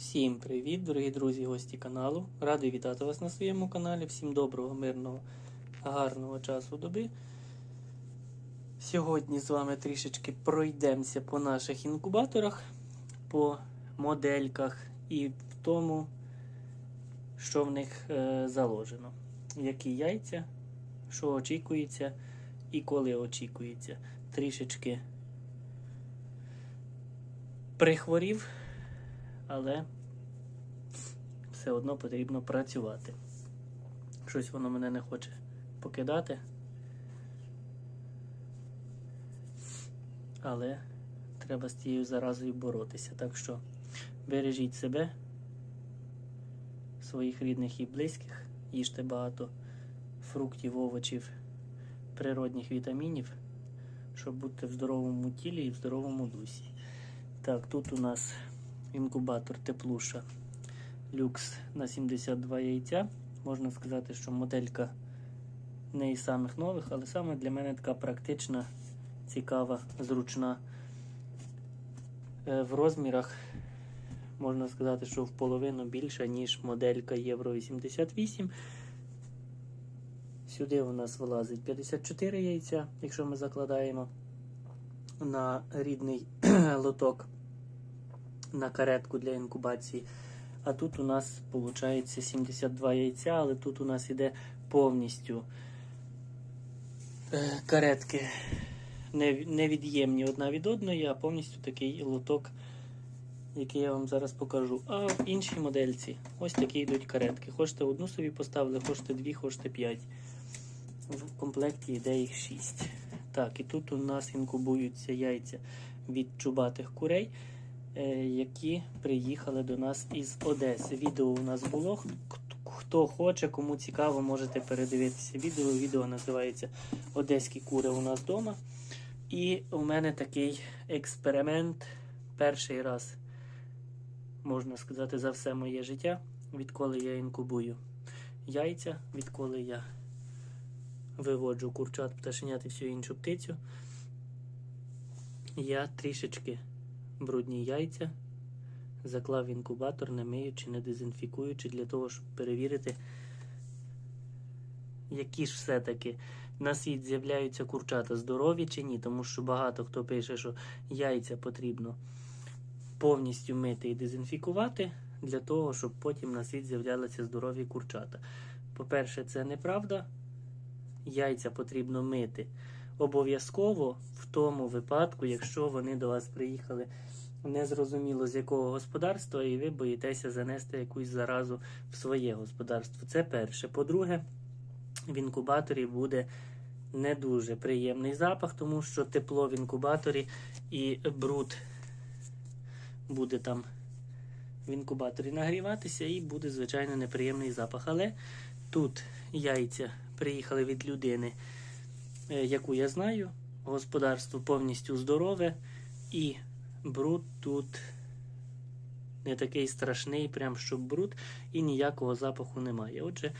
Всім привіт, дорогі друзі, гості каналу. Радий вітати вас на своєму каналі. Всім доброго, мирного, гарного часу доби. Сьогодні з вами трішечки пройдемося по наших інкубаторах, по модельках і в тому, що в них е, заложено. Які яйця, що очікується і коли очікується. Трішечки прихворів але все одно потрібно працювати. Щось воно мене не хоче покидати. Але треба з тією заразою боротися. Так що бережіть себе, своїх рідних і близьких, їжте багато фруктів, овочів, природних вітамінів, щоб бути в здоровому тілі і в здоровому дусі. Так, тут у нас інкубатор теплуша люкс на 72 яйця. Можна сказати, що моделька не із самих нових, але саме для мене така практична, цікава, зручна. Е, В розмірах можна сказати, що в половину більша, ніж моделька Євро 88. Сюди у нас вилазить 54 яйця, якщо ми закладаємо на рідний лоток на каретку для інкубації. А тут у нас виходить 72 яйця, але тут у нас іде повністю е, каретки невід'ємні одна від одної, а повністю такий лоток, який я вам зараз покажу. А в іншій модельці ось такі йдуть каретки. Хочете одну собі поставили, хочете дві, хочете п'ять. В комплекті йде їх шість. Так, і тут у нас інкубуються яйця від чубатих курей які приїхали до нас із Одеси. Відео у нас було. Хто хоче, кому цікаво, можете передивитися відео. Відео називається Одеські кури у нас вдома. І у мене такий експеримент. Перший раз, можна сказати, за все моє життя, відколи я інкубую яйця, відколи я виводжу курчат, пташенят і всю іншу птицю. Я трішечки брудні яйця, заклав інкубатор, не миючи, не дезінфікуючи, для того, щоб перевірити, які ж все-таки на світ з'являються курчата здорові чи ні. Тому що багато хто пише, що яйця потрібно повністю мити і дезінфікувати, для того, щоб потім на світ з'являлися здорові курчата. По-перше, це неправда. Яйця потрібно мити обов'язково в тому випадку, якщо вони до вас приїхали незрозуміло з якого господарства, і ви боїтеся занести якусь заразу в своє господарство. Це перше. По-друге, в інкубаторі буде не дуже приємний запах, тому що тепло в інкубаторі і бруд буде там в інкубаторі нагріватися, і буде, звичайно, неприємний запах. Але тут яйця приїхали від людини, е, яку я знаю. Господарство повністю здорове і бруд тут не такий страшний, прям щоб бруд, і ніякого запаху немає. Отже,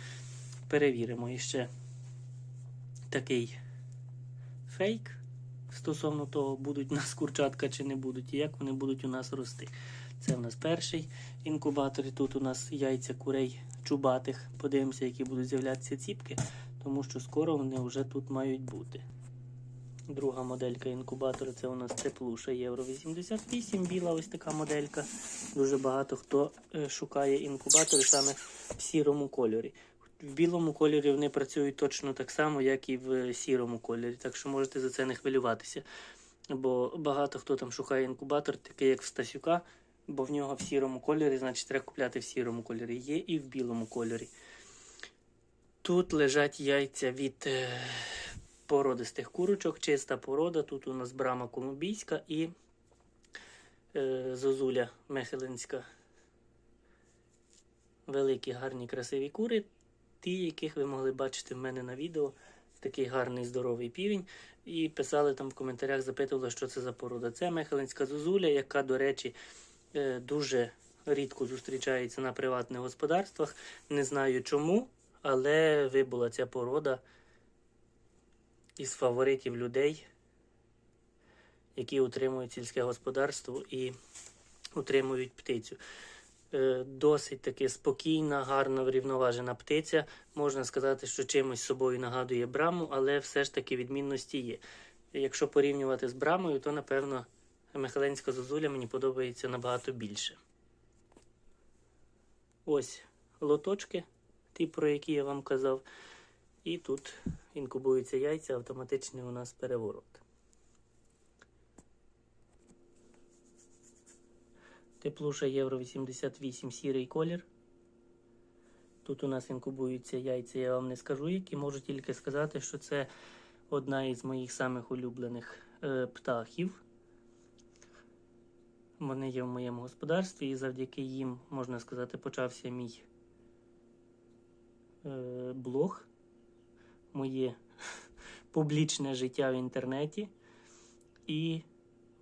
перевіримо іще такий фейк стосовно того, будуть у нас курчатка чи не будуть, і як вони будуть у нас рости. Це у нас перший інкубатор. І тут у нас яйця курей чубатих. Подивимося, які будуть з'являтися ціпки, тому що скоро вони вже тут мають бути. Друга моделька інкубатора це у нас теплуша Євро 88, біла ось така моделька. Дуже багато хто е, шукає інкубатори саме в сірому кольорі. В білому кольорі вони працюють точно так само, як і в сірому кольорі. Так що можете за це не хвилюватися. Бо багато хто там шукає інкубатор, такий як в Стасюка, бо в нього в сірому кольорі, значить треба купляти в сірому кольорі. Є і в білому кольорі. Тут лежать яйця від е, породистих курочок, чиста порода. Тут у нас брама колумбійська і е, зозуля мехелинська. Великі, гарні, красиві кури. Ті, яких ви могли бачити в мене на відео. Такий гарний здоровий півень. І писали там в коментарях, запитували, що це за порода. Це мехелинська зозуля, яка, до речі, е, дуже рідко зустрічається на приватних господарствах. Не знаю чому, але вибула ця порода із фаворитів людей, які утримують сільське господарство і утримують птицю. Е, Досить таки спокійна, гарна, врівноважена птиця. Можна сказати, що чимось собою нагадує браму, але все ж таки відмінності є. Якщо порівнювати з брамою, то напевно Михайленська зозуля мені подобається набагато більше. Ось лоточки, ті, про які я вам казав. І тут інкубуються яйця, автоматичний у нас переворот. Теплуша Євро 88 сірий колір. Тут у нас інкубуються яйця, я вам не скажу, які можу тільки сказати, що це одна із моїх самих улюблених е, птахів. Вони є в моєму господарстві, і завдяки їм, можна сказати, почався мій е, блог, моє публічне життя в інтернеті і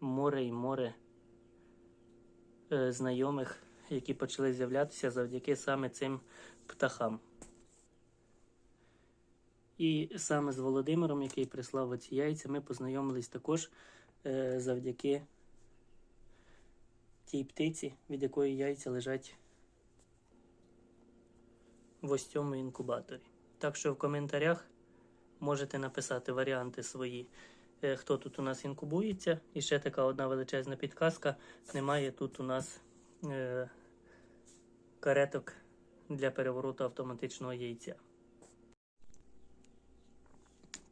море і море е, знайомих, які почали з'являтися завдяки саме цим птахам. І саме з Володимиром, який прислав оці яйця, ми познайомились також е, завдяки тій птиці, від якої яйця лежать в ось цьому інкубаторі. Так що в коментарях можете написати варіанти свої, е, хто тут у нас інкубується. І ще така одна величезна підказка. Немає тут у нас е, кареток для перевороту автоматичного яйця.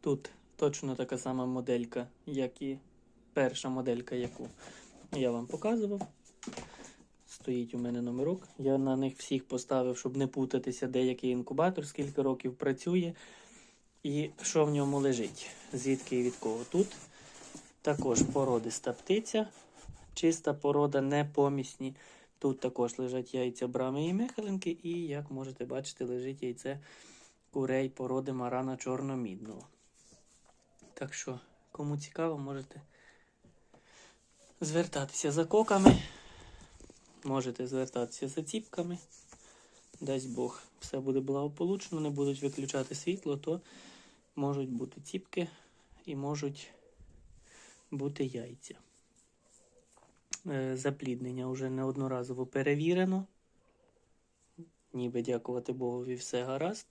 Тут точно така сама моделька, як і перша моделька, яку я вам показував. Стоїть у мене номерок. Я на них всіх поставив, щоб не путатися, де який інкубатор, скільки років працює і що в ньому лежить, звідки і від кого. Тут також породиста птиця, чиста порода, не помісні. Тут також лежать яйця брами і мехаленки, і, як можете бачити, лежить яйце курей породи марана чорномідного. Так що, кому цікаво, можете звертатися за коками, можете звертатися за ціпками. Дасть Бог, все буде благополучно, не будуть виключати світло, то можуть бути ціпки і можуть бути яйця. Е, Запліднення вже неодноразово перевірено. Ніби дякувати Богові, все гаразд.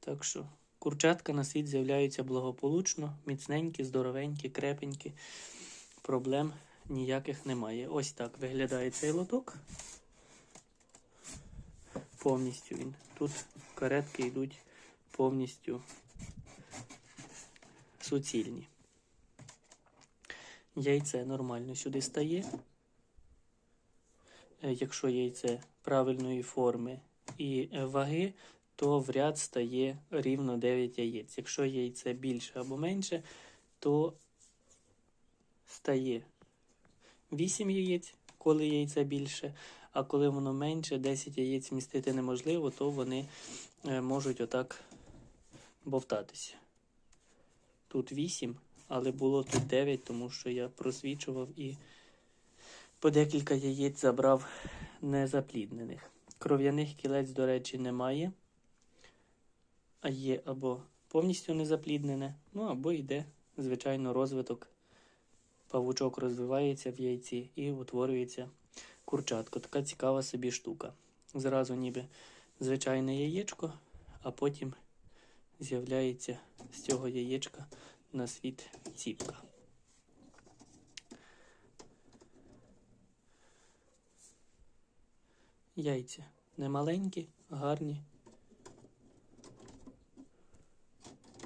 Так що курчатка на світ з'являються благополучно, міцненькі, здоровенькі, крепенькі. Проблем ніяких немає. Ось так виглядає цей лоток. Повністю він. Тут каретки йдуть повністю суцільні. Яйце нормально сюди стає. Е, Якщо яйце правильної форми і е, ваги, то в ряд стає рівно 9 яєць. Якщо яйце більше або менше, то стає 8 яєць, коли яйце більше, а коли воно менше, 10 яєць містити неможливо, то вони е, можуть отак бовтатися. Тут 8, але було тут 9, тому що я просвічував і по декілька яєць забрав незапліднених. Кров'яних кілець, до речі, немає. А є або повністю незапліднене, ну або йде, звичайно, розвиток. Павучок розвивається в яйці і утворюється курчатко. Така цікава собі штука. Зразу ніби звичайне яєчко, а потім з'являється з цього яєчка на світ ціпка. Яйця немаленькі, гарні.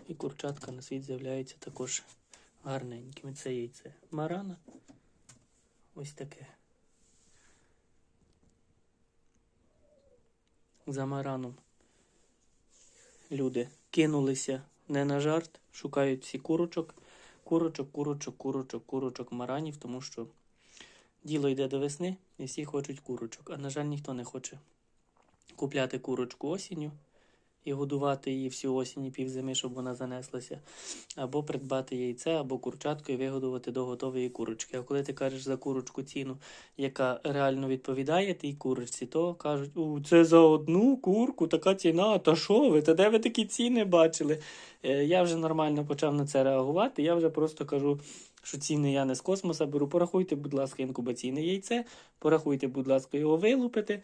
І курчатка на світ з'являється також гарненькими. Це яйце марана. Ось таке. За мараном люди кинулися не на жарт, шукають всі курочок, курочок, курочок, курочок, курочок, маранів, тому що діло йде до весни і всі хочуть курочок. А на жаль, ніхто не хоче купляти курочку осінню і годувати її всю осінь і півзими, щоб вона занеслася, або придбати яйце, або курчатку і вигодувати до готової курочки. А коли ти кажеш за курочку ціну, яка реально відповідає тій курочці, то кажуть, у це за одну курку така ціна, та що ви? Та де ви такі ціни бачили? Е, Я вже нормально почав на це реагувати. Я вже просто кажу що ціни я не з космоса беру. Порахуйте, будь ласка, інкубаційне яйце, порахуйте, будь ласка, його вилупити,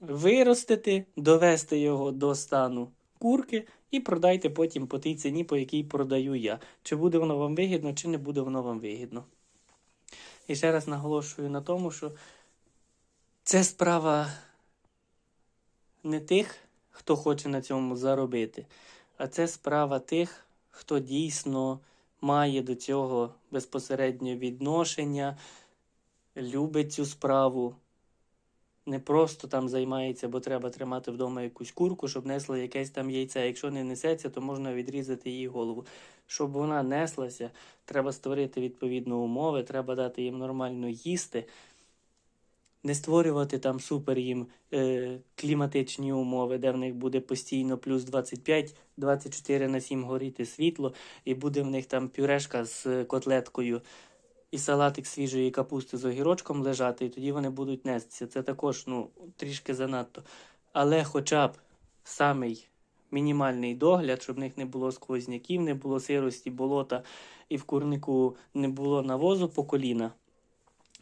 виростити, довести його до стану курки і продайте потім по тій ціні, по якій продаю я. Чи буде воно вам вигідно, чи не буде воно вам вигідно. І ще раз наголошую на тому, що це справа не тих, хто хоче на цьому заробити, а це справа тих, хто дійсно має до цього безпосереднє відношення, любить цю справу. Не просто там займається, бо треба тримати вдома якусь курку, щоб несла якесь там яйце. Якщо не несеться, то можна відрізати її голову. Щоб вона неслася, треба створити відповідні умови, треба дати їм нормально їсти, не створювати там супер їм е, кліматичні умови, де в них буде постійно плюс 25, 24 на 7 горіти світло, і буде в них там пюрешка з котлеткою і салатик свіжої капусти з огірочком лежати, і тоді вони будуть нестися. Це також ну, трішки занадто. Але хоча б самий мінімальний догляд, щоб в них не було сквозняків, не було сирості, болота і в курнику не було навозу по коліна.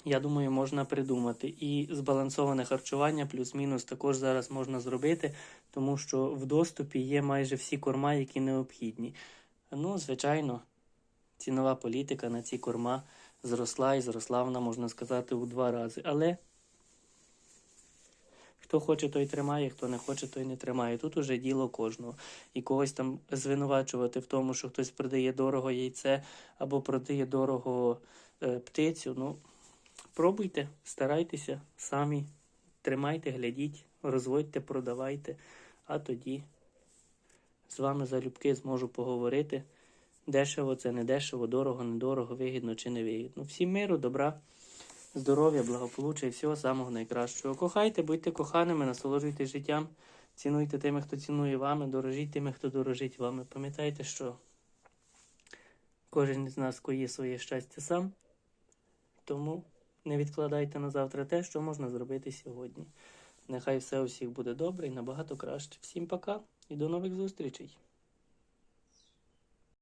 Я думаю, можна придумати. І збалансоване харчування плюс-мінус також зараз можна зробити, тому що в доступі є майже всі корма, які необхідні. Ну, звичайно, цінова політика на ці корма зросла і зросла вона, можна сказати, у два рази. Але хто хоче, той тримає, хто не хоче, той не тримає. Тут уже діло кожного. І когось там звинувачувати в тому, що хтось продає дорого яйце або продає дорого е, птицю. Ну, пробуйте, старайтеся самі, тримайте, глядіть, розводьте, продавайте, а тоді з вами залюбки зможу поговорити. Дешево це не дешево, дорого, недорого, вигідно чи не вигідно. Всім миру, добра, здоров'я, благополуччя і всього самого найкращого. Кохайте, будьте коханими, насолоджуйтесь життям, цінуйте тими, хто цінує вами, дорожіть тими, хто дорожить вами. Пам'ятайте, що кожен із нас коє своє щастя сам, тому не відкладайте на завтра те, що можна зробити сьогодні. Нехай все у всіх буде добре і набагато краще. Всім пока і до нових зустрічей!